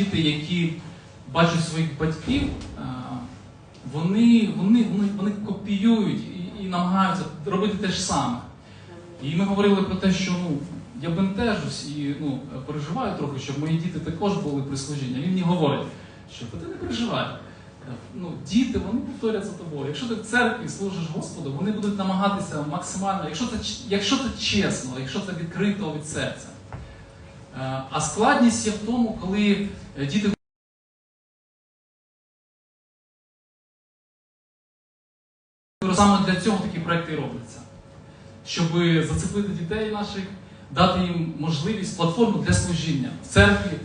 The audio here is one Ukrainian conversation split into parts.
діти, які бачать своїх батьків, е, вони, вони, вони, копіюють і, і намагаються робити те ж саме. І ми говорили про те, що ну, я бентежусь і ну, переживаю трохи, щоб мої діти також були при служінні. Він мені говорить, що ти не переживай. Ну, діти, вони повторять за тобою. Якщо ти в церкві служиш Господу, вони будуть намагатися максимально, якщо це, якщо це чесно, якщо це відкрито від серця. Е, А складність є в тому, коли е, діти саме для цього такі проекти робляться. Щоб зацепити дітей наших, дати їм можливість, платформу для служіння в церкві.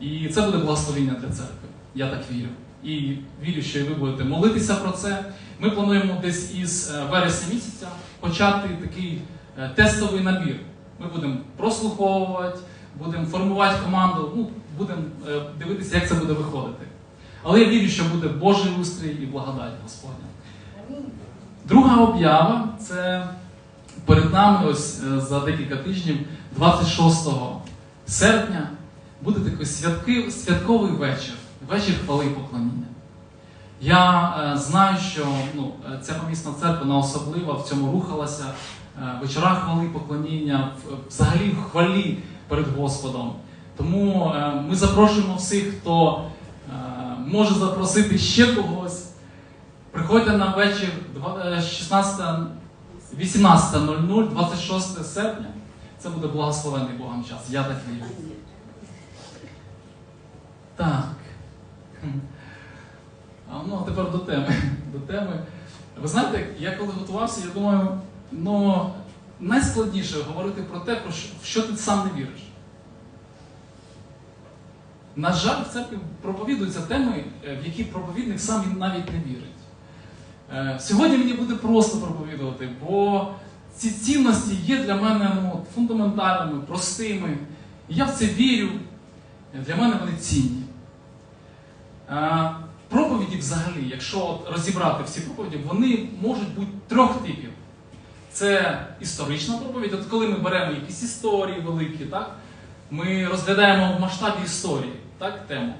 І це буде благословення для церкви. Я так вірю. І вірю, що і ви будете молитися про це. Ми плануємо десь із е, вересня місяця почати такий тестовий набір. Ми будемо прослуховувати, будемо формувати команду, ну, будемо е, дивитися, як це буде виходити. Але я вірю, що буде Божий устрій і благодать Господня. Друга об'ява це перед нами ось е, за декілька тижнів, 26 серпня, буде такий святки, святковий вечір, вечір хвали і поклоніння. Я е, знаю, що ну, е, ця помісна церква вона особлива в цьому рухалася. Вечора хвали поклоніння, взагалі в хвалі перед Господом. Тому е, ми запрошуємо всіх, хто е, може запросити ще когось. Приходьте на вечір два- е, 16, 18.00, 26 серпня. Це буде благословений Богом час. Я так вірю. Так. А, Ну, а тепер до теми. До теми. Ви знаєте, я коли готувався, я думаю, ну найскладніше говорити про те, про що, ти сам не віриш. На жаль, в церкві проповідуються теми, е, в які проповідник сам навіть не вірить. Е, Сьогодні мені буде просто проповідувати, бо ці цінності є для мене ну, фундаментальними, простими. Я в це вірю. Для мене вони цінні. Е, Проповіді взагалі, якщо розібрати всі проповіді, вони можуть бути трьох типів. Це історична проповідь, от коли ми беремо якісь історії великі, так? ми розглядаємо в масштабі історії так, тему.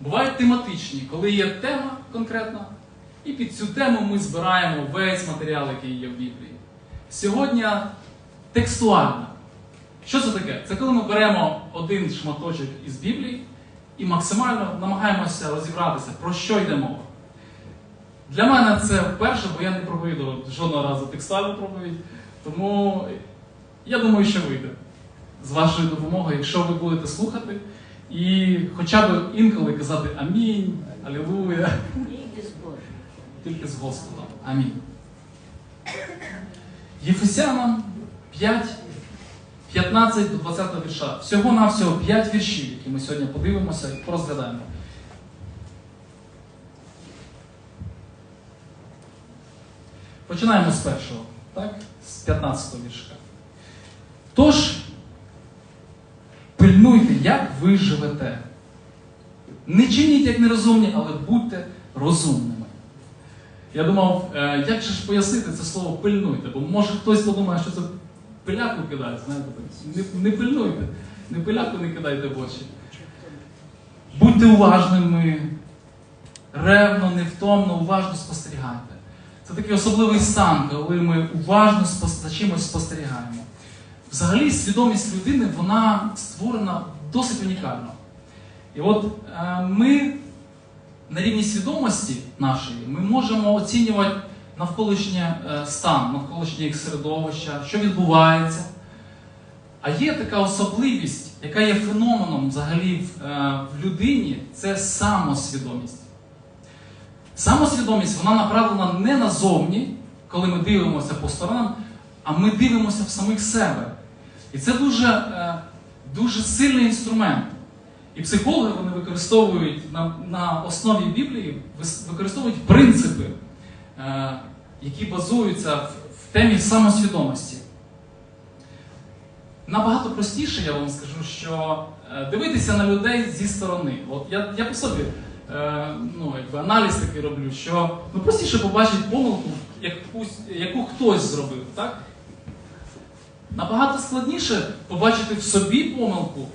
Бувають тематичні, коли є тема конкретна, і під цю тему ми збираємо весь матеріал, який є в Біблії. Сьогодні текстуальна. Що це таке? Це коли ми беремо один шматочок із Біблії і максимально намагаємося розібратися, про що йде мова. Для мене це вперше, бо я не проповідував жодного разу текстуальну проповідь. Тому я думаю, що вийде з вашою допомогою, якщо ви будете слухати і хоча б інколи казати Амінь, Алілуя, тільки з Господом. Амінь. Єфесянам 5, 15 до 20 вірша. Всього-навсього 5 віршів, які ми сьогодні подивимося і порозглядаємо. Починаємо з першого, так? З 15 віршка. Тож, пильнуйте, як ви живете. Не чиніть як нерозумні, але будьте розумними. Я думав, е, як же ж пояснити це слово пильнуйте, бо може хтось подумає, що це пиляку кидають, знаєте. Не, не пильнуйте, не пиляку не кидайте в очі. Будьте уважними, ревно, невтомно, уважно спостерігайте. Це такий особливий стан, коли ми уважно за чимось спостерігаємо. Взагалі, свідомість людини вона створена досить унікально. І от е, ми на рівні свідомості нашої ми можемо оцінювати навколишнє е, стан, навколишнє їх середовище, що відбувається. А є така особливість, яка є феноменом взагалі в, е, в людині, це самосвідомість. Самосвідомість вона направлена не назовні, коли ми дивимося по сторонам, а ми дивимося в самих себе. І це дуже, е, дуже сильний інструмент. І психологи вони використовують на, на основі Біблії використовують принципи, е, які базуються в, в темі самосвідомості. Набагато простіше, я вам скажу, що е, дивитися на людей зі сторони. От я, я по собі е, ну, якби аналіз такий роблю, що ну, простіше побачити помилку, якусь, яку хтось зробив, так? Набагато складніше побачити в собі помилку,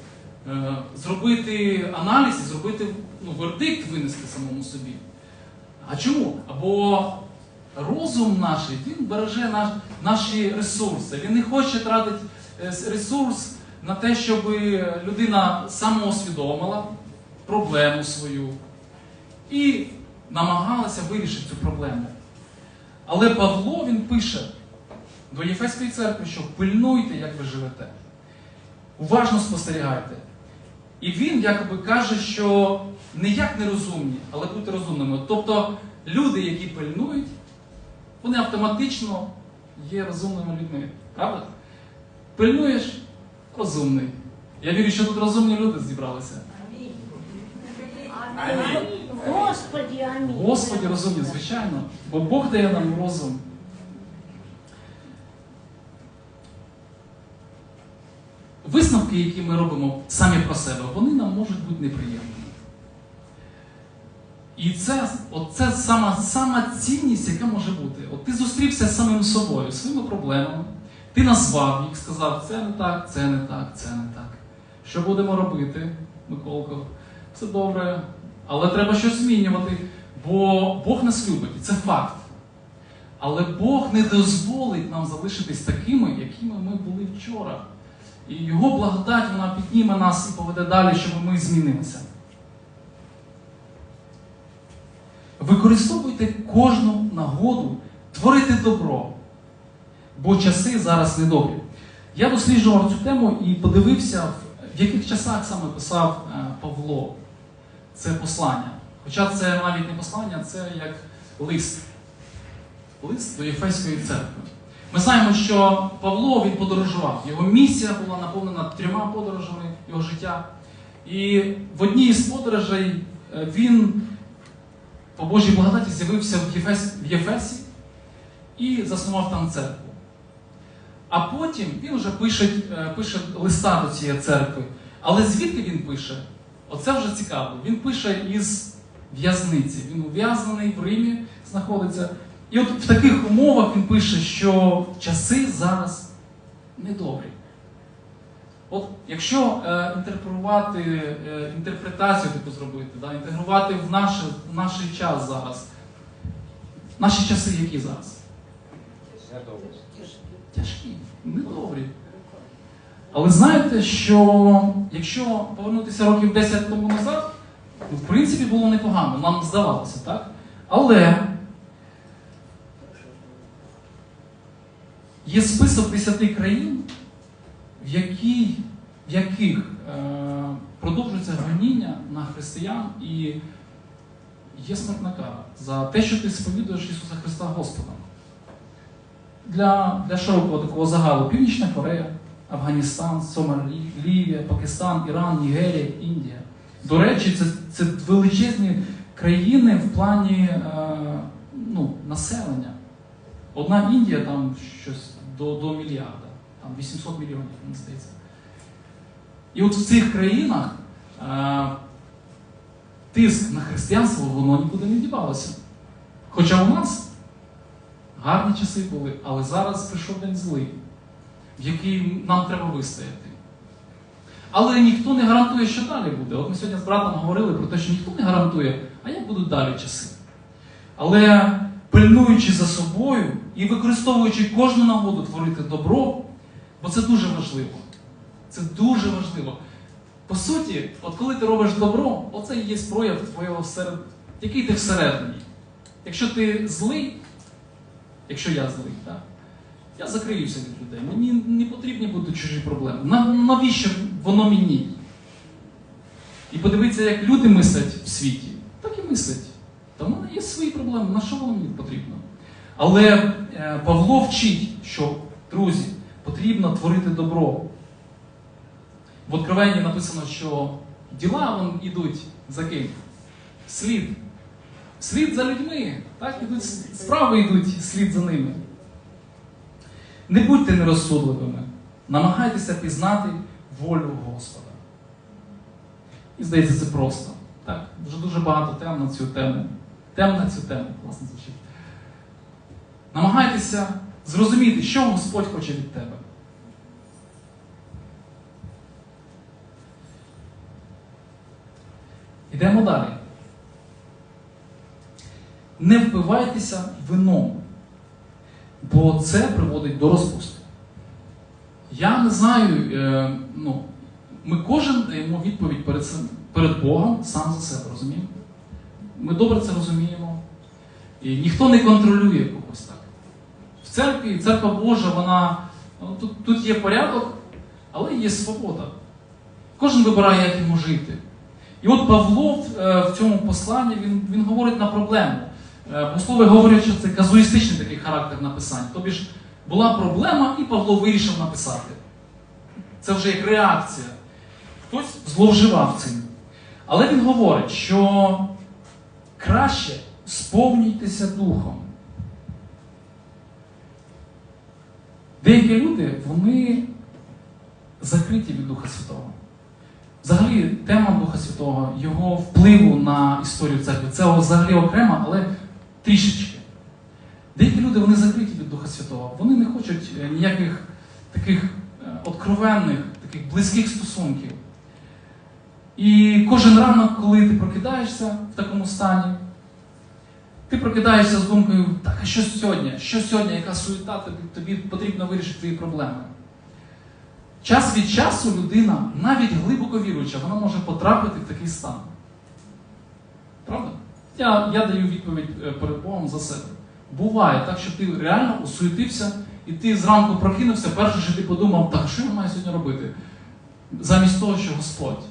е, зробити аналіз і зробити ну, вердикт винести самому собі. А чому? Або розум наш, він береже наш, наші ресурси. Він не хоче тратити е, ресурс на те, щоб людина самоусвідомила проблему свою і намагалася вирішити цю проблему. Але Павло він пише до Єфеської церкви, що пильнуйте, як ви живете. Уважно спостерігайте. І він якоби каже, що не як нерозумні, але бути розумними. Тобто люди, які пильнують, вони автоматично є розумними людьми. Правда? Пильнуєш розумний. Я вірю, що тут розумні люди зібралися. Господи, амінь. Господі розумні, звичайно, бо Бог дає нам розум. Висновки, які ми робимо самі про себе, вони нам можуть бути неприємними. І це, от це сама, сама цінність, яка може бути. От ти зустрівся з самим собою, своїми проблемами, ти назвав їх, сказав, це не так, це не так, це не так. Що будемо робити, Миколко? Все добре, але треба щось змінювати, бо Бог нас любить, це факт. Але Бог не дозволить нам залишитись такими, якими ми були вчора. І Його благодать вона підніме нас і поведе далі, щоб ми змінилися. Використовуйте кожну нагоду творити добро, бо часи зараз недобрі. Я досліджував цю тему і подивився, в яких часах саме писав е, Павло це послання. Хоча це навіть не послання, це як лист. Лист до Єфеської церкви. Ми знаємо, що Павло він подорожував. Його місія була наповнена трьома подорожами його життя. І в одній із подорожей е, він по Божій благодаті з'явився в Єфесі, в Єфесі і заснував там церкву. А потім він вже пише, е, пише листа до цієї церкви. Але звідки він пише? Оце вже цікаво. Він пише із в'язниці. Він ув'язнений в Римі знаходиться. І от в таких умовах він пише, що часи зараз недобрі. От якщо е, інтерпретувати, е, інтерпретацію таку зробити, да, інтегрувати в наш, в наш час зараз, наші часи які зараз? Тяжкі, недобрі. Але знаєте, що якщо повернутися років 10 тому назад, ну, в принципі було непогано, нам здавалося, так? Але є список 10 країн, в, якій, в яких е, продовжується гоніння на християн і є смертна кара за те, що ти сповідуєш Ісуса Христа Господом. Для, для широкого такого загалу Північна Корея, Афганістан, Сомалі, Лівія, Пакистан, Іран, Нігерія, Індія. До речі, це, це величезні країни в плані е, ну, населення. Одна Індія там щось до, до мільярда, там 800 мільйонів, мені. І от в цих країнах е, тиск на християнство воно нікуди не дівалося. Хоча у нас гарні часи були, але зараз прийшов день злий, в який нам треба вистояти. Але ніхто не гарантує, що далі буде. От ми сьогодні з братом говорили про те, що ніхто не гарантує, а як будуть далі часи. Але пильнуючи за собою і використовуючи кожну нагоду творити добро, бо це дуже важливо. Це дуже важливо. По суті, от коли ти робиш добро, оце і є прояв твоєго всеред... який ти всередині. Якщо ти злий, якщо я злий, так? Я закриюся від людей. Мені не потрібні будуть чужі проблеми. На- Навіщо воно мені? І подивитися, як люди мислять в світі, так і мислять. Та в мене є свої проблеми, на що воно мені потрібно? Але е, Павло вчить, що, друзі, потрібно творити добро. В Откровенні написано, що діла вон ідуть за ким? Слід. Слід за людьми. Так, ідуть, справи йдуть слід за ними. Не будьте нерозсудливими. Намагайтеся пізнати волю Господа. І здається, це просто. Так, вже дуже багато тем на цю тему. Тем на цю тему, власне звучить. Намагайтеся зрозуміти, що Господь хоче від тебе. Йдемо далі. Не впивайтеся вином, бо це приводить до розпусти. Я не знаю, е, ну, ми кожен даємо відповідь перед, перед Богом сам за себе, розуміємо? Ми добре це розуміємо. І ніхто не контролює когось так. В церкві, церква Божа, вона. ну, тут, тут є порядок, але є свобода. Кожен вибирає, як йому жити. І от Павло в, е, в цьому посланні він, він говорить на проблему. Е, Богослови говорять, що це казуїстичний такий характер написання. Тобі ж була проблема, і Павло вирішив написати. Це вже як реакція. Хтось зловживав цим. Але він говорить, що краще сповнюйтеся духом. Деякі люди, вони закриті від Духа Святого. Взагалі, тема Духа Святого, його впливу на історію церкви, це взагалі окремо, але трішечки. Деякі люди вони закриті від Духа Святого. Вони не хочуть е, ніяких таких е, откровенних, таких близьких стосунків. І кожен ранок, коли ти прокидаєшся в такому стані, ти прокидаєшся з думкою, так, а що сьогодні? Що сьогодні? Яка суєта, тобі, тобі потрібно вирішити твої проблеми. Час від часу людина, навіть глибоко віруюча, вона може потрапити в такий стан. Правда? Я, я даю відповідь е, перед Богом за себе. Буває так, що ти реально осуетився, і ти зранку прокинувся, перше, що ти подумав, так, що я маю сьогодні робити? Замість того, що Господь.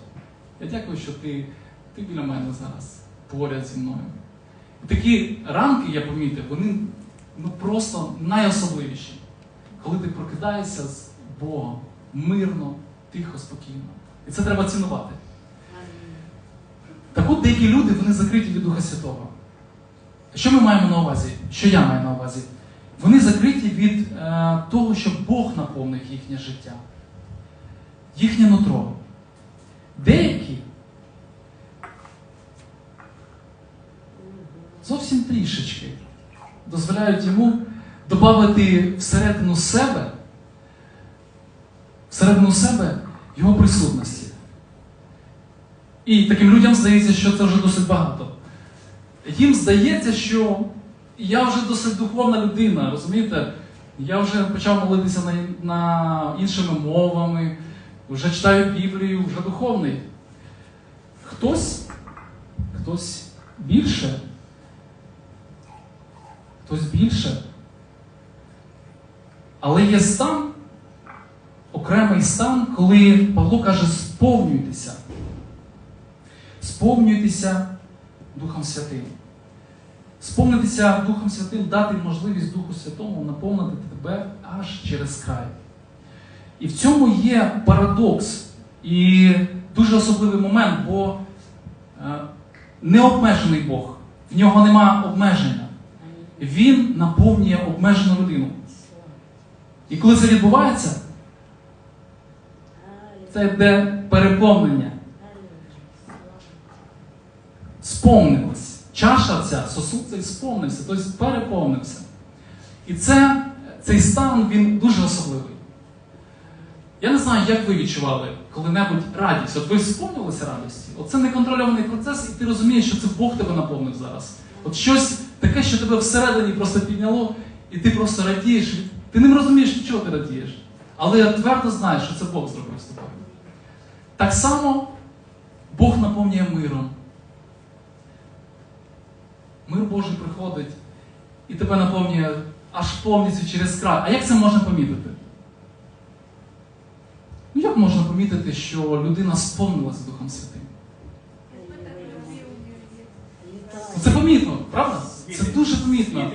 Я дякую, що ти, ти біля мене зараз, поряд зі мною. Такі ранки, я помітив, вони ну, просто найособливіші. Коли ти прокидаєшся з Богом мирно, тихо, спокійно. І це треба цінувати. Так от деякі люди вони закриті від Духа Святого. Що ми маємо на увазі? Що я маю на увазі? Вони закриті від е, того, щоб Бог наповнив їхнє життя, їхнє нутро. Деякі зовсім трішечки дозволяють йому додати всередину себе, всередину себе його присутності. І таким людям здається, що це вже досить багато. Їм здається, що я вже досить духовна людина, розумієте? Я вже почав молитися на, на іншими мовами, вже читаю Біблію, вже духовний. Хтось, хтось більше, хтось більше. Але є стан, окремий стан, коли Павло каже, сповнюйтеся. Сповнюйтеся Духом Святим. Сповнитися Духом Святим, дати можливість Духу Святому наповнити тебе аж через край. І в цьому є парадокс і дуже особливий момент, бо е, необмежений Бог, в нього нема обмеження. Він наповнює обмежену людину. І коли це відбувається, це йде переповнення. Сповнилось. Чаша ця, сосуд цей сповнився, тобто переповнився. І це, цей стан він дуже особливий. Я не знаю, як ви відчували коли-небудь радість. От ви сповнилися радості. Оце неконтрольований процес, і ти розумієш, що це Бог тебе наповнив зараз. От щось таке, що тебе всередині просто підняло, і ти просто радієш. Ти не розумієш, від чого ти радієш. Але я твердо знаєш, що це Бог зробив з тобою. Так само Бог наповнює миром. Мир Божий приходить і тебе наповнює аж повністю через край. А як це можна помітити? Ну, як можна помітити, що людина сповнилася Духом Святим? Це помітно, правда? Це дуже помітно.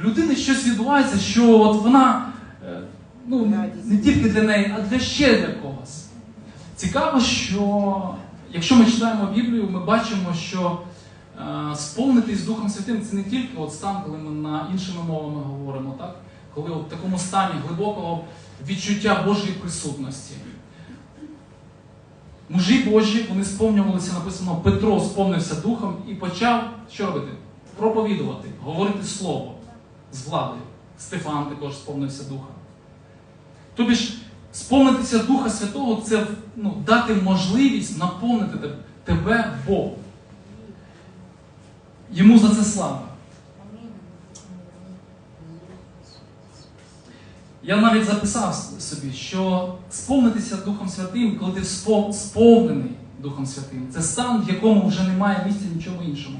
В людини щось відбувається, що от вона е, ну, не тільки для неї, а для ще для когось. Цікаво, що якщо ми читаємо Біблію, ми бачимо, що сповнитись Духом Святим це не тільки от стан, коли ми на іншими мовами говоримо, так? коли в такому стані глибокого відчуття Божої присутності. Мужі Божі, вони сповнювалися, написано, Петро сповнився духом і почав що робити? Проповідувати, говорити слово з владою. Стефан також сповнився духа. Тобі ж сповнитися Духа Святого це ну, дати можливість наповнити тебе, тебе Бог. Йому за це слава. Я навіть записав собі, що сповнитися Духом Святим, коли ти сповнений Духом Святим, це стан, в якому вже немає місця нічому іншому.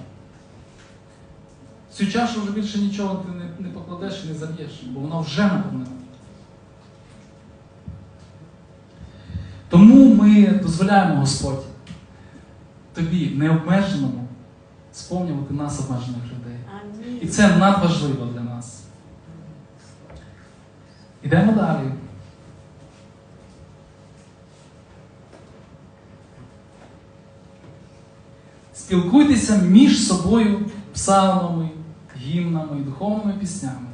Цю чашу вже більше нічого ти не, покладеш і не заб'єш, бо вона вже наповнена. Тому ми дозволяємо, Господь, тобі, необмеженому, сповнювати нас обмежених людей. І це надважливо для нас. Ідемо далі. Спілкуйтеся між собою псалмами, гімнами і духовними піснями.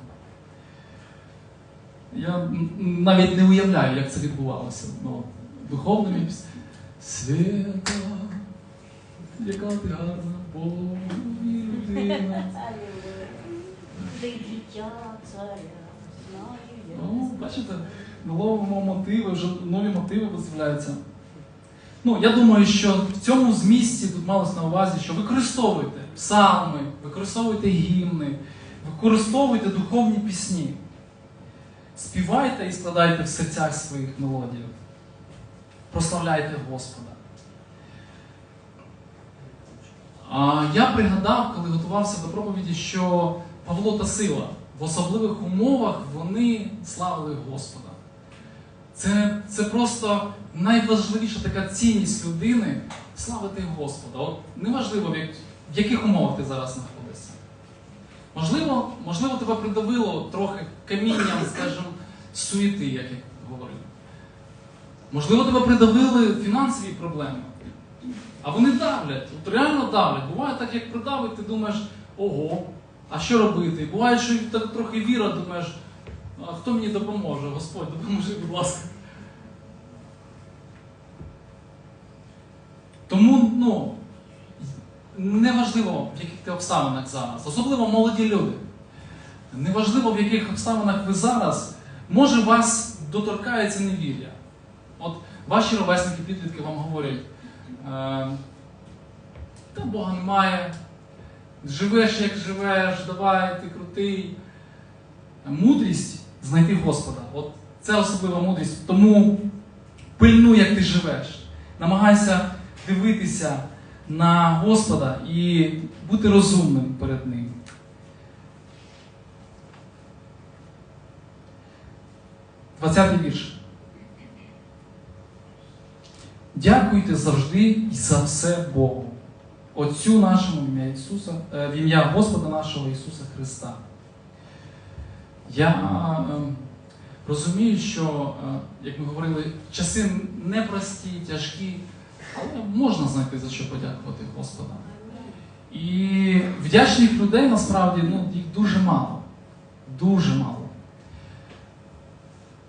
Я навіть не уявляю, як це відбувалося. Ну, духовними піснями. Свята, яка ти гарна. Ти дитя царя, знаю я. Ну, бачите, ловимо мотиви, вже нові мотиви з'являються. Ну, я думаю, що в цьому змісті тут малось на увазі, що використовуйте псалми, використовуйте гімни, використовуйте духовні пісні. Співайте і складайте в серцях своїх мелодію. Прославляйте Господа. А я пригадав, коли готувався до проповіді, що Павло та Сила в особливих умовах вони славили Господа. Це, це просто найважливіша така цінність людини славити Господа. От неважливо, в, яких умовах ти зараз знаходишся. Можливо, можливо, тебе придавило трохи камінням, скажімо, суєти, як я говорив. Можливо, тебе придавили фінансові проблеми. А вони давлять, от реально давлять. Буває так, як придавить, ти думаєш, ого, а що робити? Буває, що так трохи віра, думаєш, а хто мені допоможе? Господь, допоможи, будь ласка. Тому, ну, неважливо, в яких ти обставинах зараз, особливо молоді люди. Неважливо, в яких обставинах ви зараз, може вас доторкається невір'я. От ваші ровесники, підлітки вам говорять, та Бога немає, живеш як живеш, давай, ти крутий. Мудрість знайти Господа. От це особлива мудрість. Тому пильнуй, як ти живеш. Намагайся дивитися на Господа і бути розумним перед Ним. Двадцятий вірш. Дякуйте завжди і за все Богу. Отцю нашому в ім'я Ісуса, е, в ім'я Господа нашого Ісуса Христа. Я е, розумію, що, е, як ми говорили, часи непрості, тяжкі, але можна знайти за що подякувати Господа. І вдячних людей насправді ну, їх дуже мало. Дуже мало.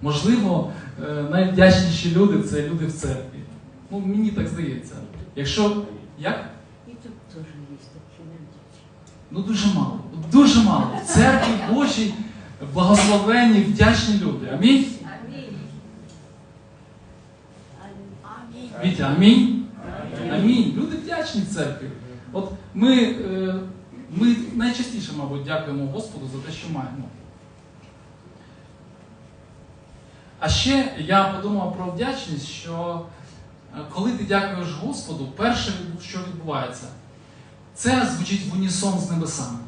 Можливо, найвдячніші люди це люди в церкві. Ну, мені так здається. Якщо. Як? І тут теж є такі люди. Ну дуже мало. Дуже мало. В церкві Божій благословенні, вдячні люди. Амінь. Амінь. Амінь. Вітя, амінь. Амінь. Люди вдячні церкві. От ми, е, ми найчастіше, мабуть, дякуємо Господу за те, що маємо. А ще я подумав про вдячність, що коли ти дякуєш Господу, перше, що відбувається, це звучить в унісон з небесами.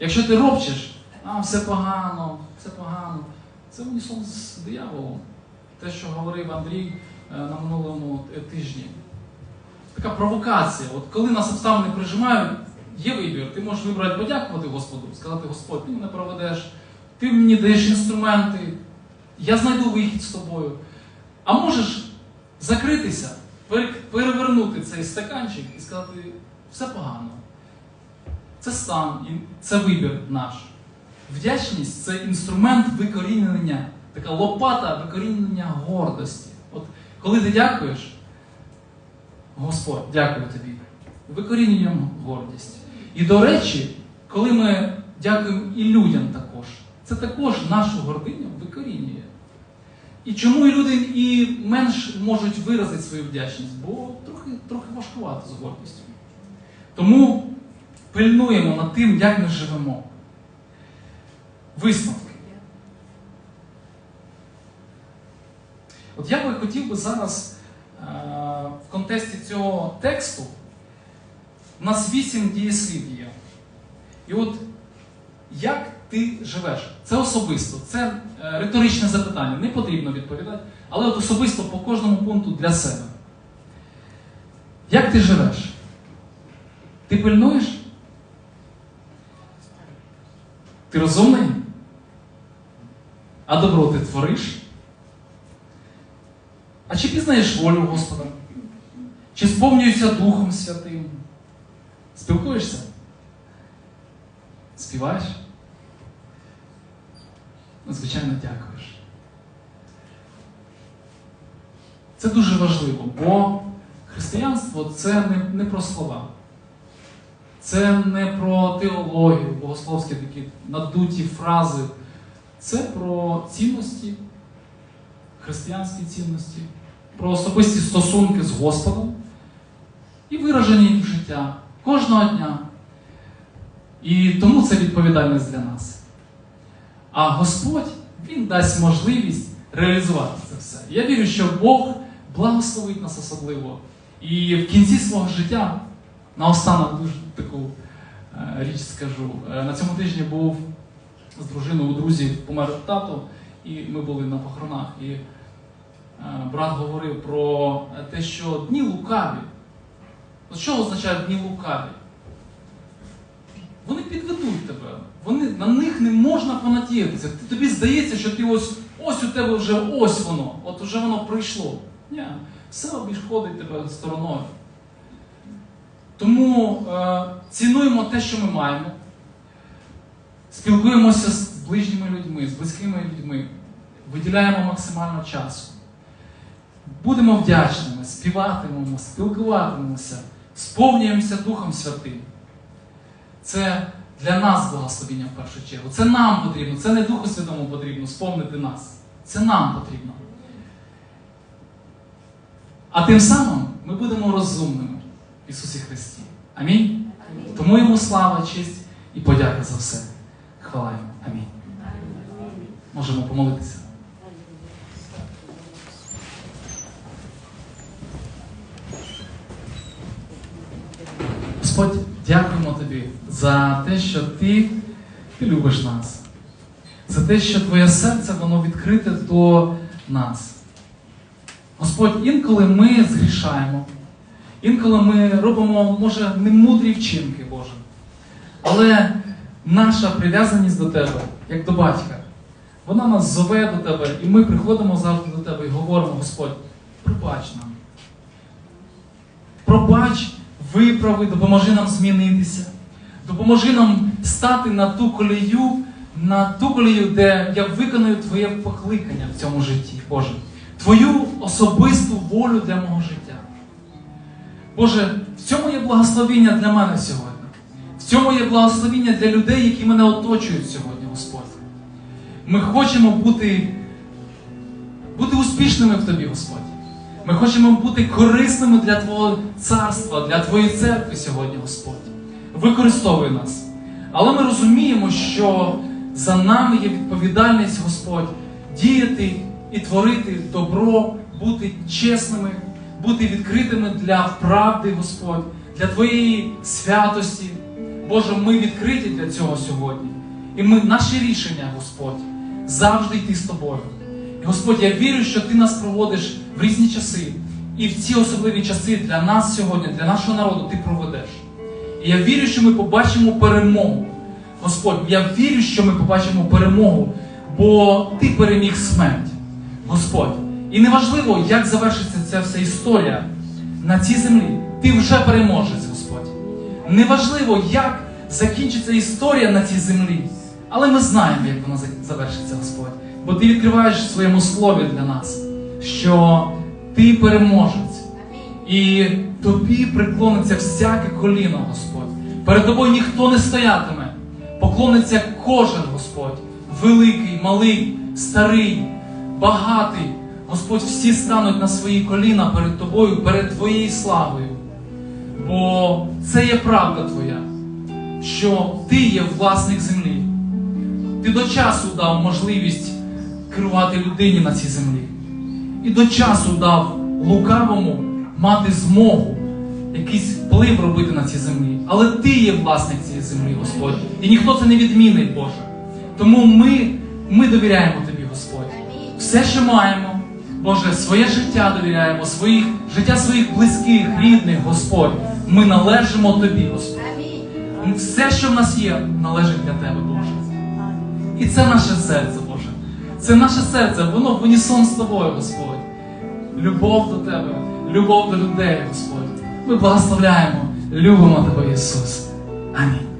Якщо ти ропчеш, а все погано, все погано, це в унісон з дияволом. Те, що говорив Андрій е, на минулому е, тижні. Така провокація. От коли нас обставини прижимають, є вибір. Ти можеш вибрати подякувати Господу, сказати, Господь, ти мене проведеш, ти мені даєш інструменти, я знайду вихід з тобою. А можеш закритися, перевернути цей стаканчик і сказати, все погано. Це стан, це вибір наш. Вдячність це інструмент викорінення, така лопата викорінення гордості. От коли ти дякуєш, Господь, дякую тобі. Викорінюємо гордість. І до речі, коли ми дякуємо і людям також, це також нашу гординю викорінює. І чому і люди і менш можуть виразити свою вдячність? Бо трохи, трохи важкувато з гордістю. Тому пильнуємо над тим, як ми живемо. Висновки. От я би хотів би зараз е, в контексті цього тексту у нас вісім дієслів є. І от як ти живеш? Це особисто, це риторичне запитання, не потрібно відповідати, але от особисто по кожному пункту для себе. Як ти живеш? Ти пильнуєш? Ти розумний? А добро ти твориш? А чи пізнаєш волю Господа? Чи сповнюєшся Духом Святим? Спілкуєшся? Співаєш? Звичайно, дякуєш. Це дуже важливо, бо християнство це не, не про слова. Це не про теологію, богословські такі надуті фрази. Це про цінності, християнські цінності, про особисті стосунки з Господом і вираження їх в життя кожного дня. І тому це відповідальність для нас. А Господь Він дасть можливість реалізувати це все. Я вірю, що Бог благословить нас особливо. І в кінці свого життя, наостанок дуже таку е, річ скажу. Е, На цьому тижні був з дружиною у друзів помер тато, і ми були на похоронах. І е, брат говорив про те, що дні лукаві. От що означають дні лукаві? Вони підведуть тебе. Вони, на них не можна понадіятися. Тобі здається, що ти ось ось у тебе вже ось воно, от вже воно прийшло. Ні, все обіходить тебе стороною. Тому е, цінуємо те, що ми маємо, спілкуємося з ближніми людьми, з близькими людьми, виділяємо максимально часу. Будемо вдячними, співатимемо, спілкуватимемося, сповнюємося Духом Святим. Це для нас благословіння в першу чергу. Це нам потрібно, це не Духу Святому потрібно сповнити нас. Це нам потрібно. А тим самим ми будемо розумними в Ісусі Христі. Амінь. Тому йому слава, честь і подяка за все. Хвала йому. Амінь. Можемо помолитися. Господь, дякуємо тобі за те, що ти, ти любиш нас, за те, що твоє серце воно відкрите до нас. Господь, інколи ми згрішаємо, інколи ми робимо, може, немудрі вчинки, Боже. Але наша прив'язаність до Тебе, як до батька, вона нас зове до Тебе, і ми приходимо завжди до Тебе і говоримо, Господь, пробач нам. Пробач, виправи, допоможи нам змінитися. Допоможи нам стати на ту колію, на ту колію, де я виконую Твоє покликання в цьому житті, Боже. Твою особисту волю для мого життя. Боже, в цьому є благословіння для мене сьогодні. В цьому є благословіння для людей, які мене оточують сьогодні, Господь. Ми хочемо бути, бути успішними в Тобі, Господь. Ми хочемо бути корисними для Твого царства, для Твоєї церкви сьогодні, Господь. Використовуй нас. Але ми розуміємо, що за нами є відповідальність, Господь, діяти і творити добро, бути чесними, бути відкритими для правди, Господь, для Твоєї святості. Боже, ми відкриті для цього сьогодні. І ми, наші рішення, Господь, завжди йти з тобою. І Господь, я вірю, що Ти нас проводиш в різні часи. І в ці особливі часи для нас сьогодні, для нашого народу, Ти проведеш. І я вірю, що ми побачимо перемогу. Господь, я вірю, що ми побачимо перемогу, бо Ти переміг смерть, Господь. І неважливо, як завершиться ця вся історія на цій землі. Ти вже переможець, Господь. Неважливо, як закінчиться історія на цій землі, але ми знаємо, як вона завершиться, Господь. Бо ти відкриваєш в своєму слові для нас, що ти переможець. І тобі приклониться всяке коліно, Господь. Перед тобою ніхто не стоятиме. Поклониться кожен Господь, великий, малий, старий, багатий, Господь, всі стануть на свої коліна перед тобою, перед Твоєю славою. Бо це є правда Твоя, що Ти є власник землі. Ти до часу дав можливість керувати людині на цій землі. І до часу дав лукавому мати змогу якийсь вплив робити на цій землі. Але ти є власник цієї землі, Господь. І ніхто це не відмінить, Боже. Тому ми, ми довіряємо Тобі, Господь. Все, що маємо, Боже, своє життя довіряємо, своїх, життя своїх близьких, рідних, Господь. Ми належимо Тобі, Господь. Все, що в нас є, належить для Тебе, Боже. І це наше серце, Боже. Це наше серце, воно в унісон з тобою, Господь. Любов до Тебе, любов до людей, Господь. Ми благословляємо, любимо Тебе, Ісус. Амінь.